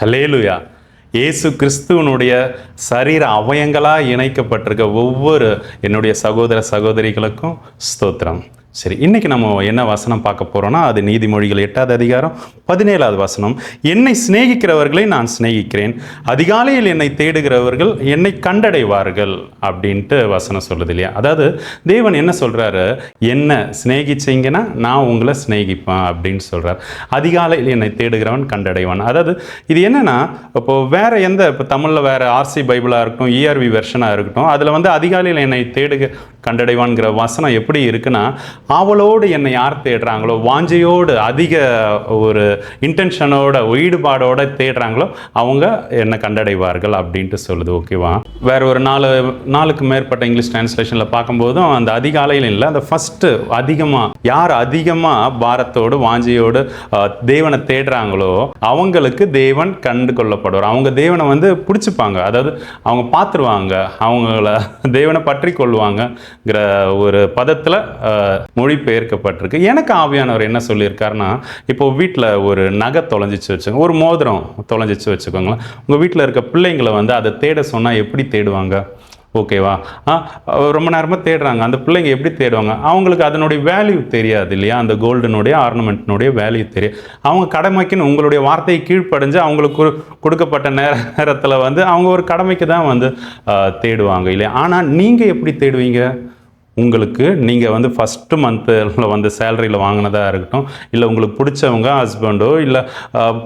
Hallelujah இயேசு கிறிஸ்துவனுடைய சரீர அவயங்களாக இணைக்கப்பட்டிருக்க ஒவ்வொரு என்னுடைய சகோதர சகோதரிகளுக்கும் ஸ்தோத்திரம். சரி இன்னைக்கு நம்ம என்ன வசனம் பார்க்க போறோம்னா அது நீதிமொழிகள் எட்டாவது அதிகாரம் பதினேழாவது வசனம். என்னை சிநேகிக்கிறவர்களை நான் சிநேகிக்கிறேன். அதிகாலையில் என்னை தேடுகிறவர்கள் என்னை கண்டடைவார்கள். அப்படின்ட்டு வசனம் சொல்லுது இல்லையா? அதாவது தேவன் என்ன சொல்றாரு? என்ன சிநேகிச்சீங்கன்னா நான் உங்களை சிநேகிப்பேன் அப்படின்னு சொல்றார். அதிகாலையில் என்னை தேடுகிறவன் கண்டடைவான். அதாவது இது என்னன்னா இப்போ வேற எந்த இப்போ தமிழில் வேற ஆர்சி பைபிளாக இருக்கட்டும் இஆர்வி வெர்ஷனாக இருக்கட்டும் அதில் வந்து அதிகாலையில் என்னை தேடுக கண்டடைவான்கிற வசனம் எப்படி இருக்குன்னா ஆவலோடு என்னை யார் தேடுறாங்களோ வாஞ்சையோடு அதிக ஒரு இன்டென்ஷனோட ஈடுபாடோட தேடுறாங்களோ அவங்க என்னை கண்டடைவார்கள் அப்படின்ட்டு சொல்லுது ஓகேவா? வேற ஒரு நாலு நாளுக்கு மேற்பட்ட இங்கிலீஷ் டிரான்ஸ்லேஷனில் பார்க்கும்போதும் அந்த அதிகாலையில் இல்லை அந்த ஃபஸ்ட்டு அதிகமாக யார் அதிகமாக பாரத்தோடு வாஞ்சையோடு தேவனை தேடுறாங்களோ அவங்களுக்கு தேவன் கண்டு கொள்ளப்படுவார் அவங்க தேவனை வந்து பிடிச்சிப்பாங்க. அதாவது அவங்க பார்த்துருவாங்க. அவங்கள தேவனை பற்றி கொள்வாங்கங்கிற ஒரு பதத்தில் மொழிபெயர்க்கப்பட்டிருக்கு. எனக்கு ஆவியானவர் என்ன சொல்லியிருக்காருன்னா இப்போ வீட்டில் ஒரு நகை தொலைஞ்சிச்சு வச்சுக்கோங்க ஒரு மோதிரம் தொலைஞ்சிச்சு வச்சுக்கோங்களேன். உங்கள் வீட்டில் இருக்க பிள்ளைங்களை வந்து அதை தேட சொன்னால் எப்படி தேடுவாங்க? ஓகேவா? ஆ ரொம்ப நேரமாக தேடுறாங்க. அந்த பிள்ளைங்க எப்படி தேடுவாங்க? அவங்களுக்கு அதனுடைய வேல்யூ தெரியாது இல்லையா? அந்த கோல்டனுடைய ஆர்னமெண்ட்னுடைய வேல்யூ தெரியும் அவங்க கடமைக்குன்னு உங்களுடைய வார்த்தையை கீழ்ப்படைஞ்சு அவங்களுக்கு கொடுக்கப்பட்ட நேர நேரத்தில் வந்து அவங்க ஒரு கடமைக்கு தான் வந்து தேடுவாங்க இல்லையா? ஆனால் நீங்கள் எப்படி தேடுவீங்க? உங்களுக்கு நீங்கள் வந்து ஃபஸ்ட்டு மந்தில் வந்து சேலரியில் வாங்கினதாக இருக்கட்டும் இல்லை உங்களுக்கு பிடிச்சவங்க ஹஸ்பண்டோ இல்லை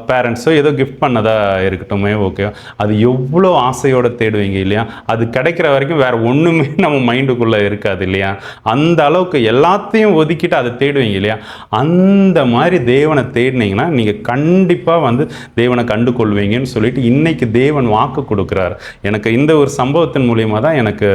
பேரண்ட்ஸோ ஏதோ கிஃப்ட் பண்ணதாக இருக்கட்டுமே ஓகே அது எவ்வளோ ஆசையோடு தேடுவீங்க இல்லையா? அது கிடைக்கிற வரைக்கும் வேறு ஒன்றுமே நம்ம மைண்டுக்குள்ளே இருக்காது இல்லையா? அந்த அளவுக்கு எல்லாத்தையும் ஒதுக்கிட்டு அதை தேடுவீங்க இல்லையா? அந்த மாதிரி தேவனை தேடினீங்கன்னா நீங்கள் கண்டிப்பாக வந்து தேவனை கண்டு கொள்வீங்கன்னு சொல்லிட்டு இன்றைக்கி தேவன் வாக்கு கொடுக்குறாரு. எனக்கு இந்த ஒரு சம்பவத்தின் மூலியமாக தான் எனக்கு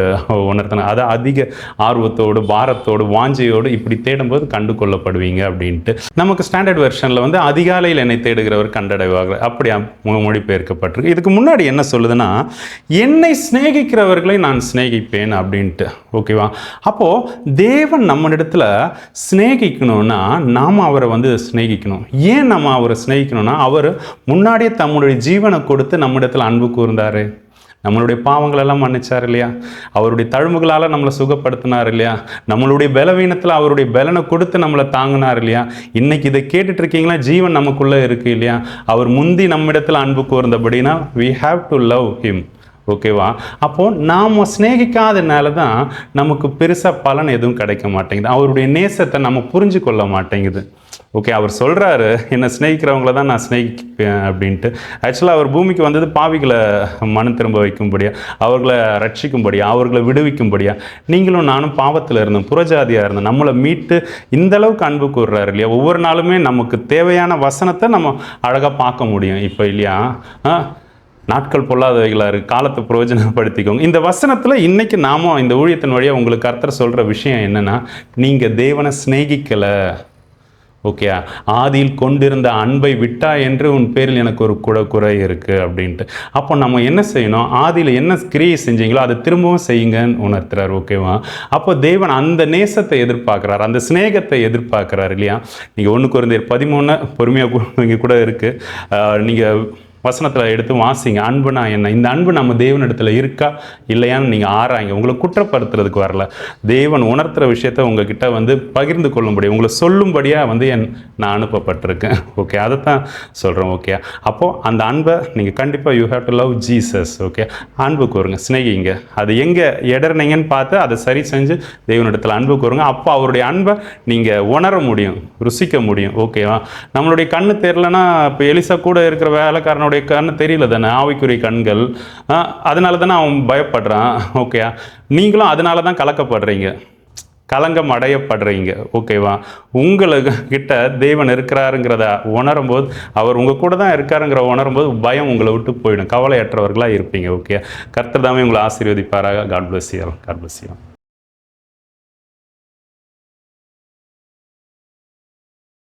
உணர்த்தின அதை அதிக ஆர்வம் ஆர்வத்தோடு பாரத்தோடு வாஞ்சையோடு இப்படி தேடும்போது கண்டு கொள்ளப்படுவீங்க அப்படின்ட்டு. நமக்கு ஸ்டாண்டர்ட் வெர்ஷனில் வந்து அதிகாலையில் என்னை தேடுகிறவர் கண்டடைவார்கள். அப்படி மொழிபெயர்க்கப்பட்டிருக்கு. இதுக்கு முன்னாடி என்ன சொல்லுதுன்னா என்னை சிநேகிக்கிறவர்களை நான் சிநேகிப்பேன் அப்படின்ட்டு. ஓகேவா? அப்போது தேவன் நம்மளிடத்துல சிநேகிக்கணும்னா நாம் அவரை வந்து சிநேகிக்கணும். ஏன் நம்ம அவரை சிநேகிக்கணும்னா அவர் முன்னாடியே தம்முடைய ஜீவனை கொடுத்து நம்மிடத்தில் அன்பு கூர்ந்தார். நம்மளுடைய பாவங்களெல்லாம் மன்னிச்சார் இல்லையா? அவருடைய தழும்புகளால் நம்மளை சுகப்படுத்தினார் இல்லையா? நம்மளுடைய பலவீனத்தில் அவருடைய பலனை கொடுத்து நம்மளை தாங்கினார் இல்லையா? இன்னைக்கு இதை கேட்டுட்டு இருக்கீங்களா ஜீவன் நமக்குள்ளே இருக்கு இல்லையா? அவர் முந்தி நம்மிடத்தில் அன்பு கூர்ந்தபடினா we have to love him ஓகேவா அப்போது நாம் சிநேகிக்காதனால தான் நமக்கு பெருசாக பலன் எதுவும் கிடைக்க மாட்டேங்குது. அவருடைய நேசத்தை நம்ம புரிஞ்சு கொள்ள மாட்டேங்குது. ஓகே அவர் சொல்கிறாரு என்னை சிநேகிக்கிறவங்கள தான் நான் சிநேகிப்பேன் அப்படின்ட்டு. ஆக்சுவலாக அவர் பூமிக்கு வந்தது பாவிகளை மனம் திரும்ப வைக்கும்படியா அவர்களை ரட்சிக்கும்படியா அவர்களை விடுவிக்கும்படியா. நீங்களும் நானும் பாவத்தில் இருந்தோம் புறஜாதியாக இருந்தோம். நம்மளை மீட்டு இந்த அளவுக்கு அன்பு கூறுறாரு இல்லையா? ஒவ்வொரு நாளுமே நமக்கு தேவையான வசனத்தை நம்ம அழகாக பார்க்க முடியும். இப்போ இல்லையா? ஆ நாட்கள் பொல்லாதவைகளாக இருக்குது காலத்தை பிரயோஜனப்படுத்திக்கோங்க இந்த வசனத்தில் இன்றைக்கி நாமும் இந்த ஊழியத்தின் வழியாக உங்களுக்கு கர்த்தர் சொல்கிற விஷயம் என்னென்னா நீங்கள் தேவனை சிநேகிக்கலை. ஓகே ஆதியில் கொண்டிருந்த அன்பை விட்டா என்று உன் பேரில் எனக்கு ஒரு குட குறை இருக்குது அப்படின்ட்டு. அப்போ நம்ம என்ன செய்யணும்? ஆதியில் என்ன கிரியை செஞ்சீங்களோ அதை திரும்பவும் செய்யுங்கன்னு உணர்த்துறார். ஓகேவா அப்போ தேவன் அந்த நேசத்தை எதிர்பார்க்குறார். அந்த சிநேகத்தை எதிர்பார்க்குறார் இல்லையா? நீங்கள் ஒன்று குறைந்த பதிமூணு பொறுமையாக இங்கே கூட இருக்குது நீங்கள் வசனத்தில் எடுத்து வாசிங்க. அன்புனா என்ன? இந்த அன்பு நம்ம தேவனிடத்தில் இருக்கா? இல்லையான்னு நீங்கள் ஆராய்ங்க. உங்களை குற்றப்படுத்துறதுக்கு வரல. தேவன் உணர்த்துற விஷயத்த உங்ககிட்ட வந்து பகிர்ந்து கொள்ளும்படி உங்களை சொல்லும்படியாக வந்து என் நான் அனுப்பப்பட்டிருக்கேன். ஓகே அதை தான் சொல்கிறேன் ஓகே அப்போது அந்த அன்பை நீங்கள் கண்டிப்பாக you have to love Jesus okay அன்பு கூறுங்க சிநேகிங்க. அது எங்கே இடர்னீங்கன்னு பார்த்து அதை சரி செஞ்சு தேவனிடத்தில் அன்பு கூறுங்க அப்போ அவருடைய அன்பை நீங்கள் உணர முடியும் ருசிக்க முடியும். ஓகேவா நம்மளுடைய கண்ணு தெரிலனா இப்போ எலிசா கூட இருக்கிற வேலைக்காரனோட அவனுடைய கண் தெரியல தானே? ஆவிக்குரிய கண்கள். அதனால தானே அவன் பயப்படுறான்? ஓகேயா நீங்களும் அதனால தான் கலக்கப்படுறீங்க. கலங்கம் அடையப்படுறீங்க. ஓகேவா உங்களுக்கு கிட்ட தெய்வன் இருக்கிறாருங்கிறத உணரும்போது அவர் உங்கள் கூட தான் இருக்காருங்கிற உணரும்போது பயம் உங்களை விட்டு போயிடும். கவலையற்றவர்களாக இருப்பீங்க. ஓகே கர்த்தர் தாமே உங்களை ஆசீர்வதிப்பாராக. God bless you God bless you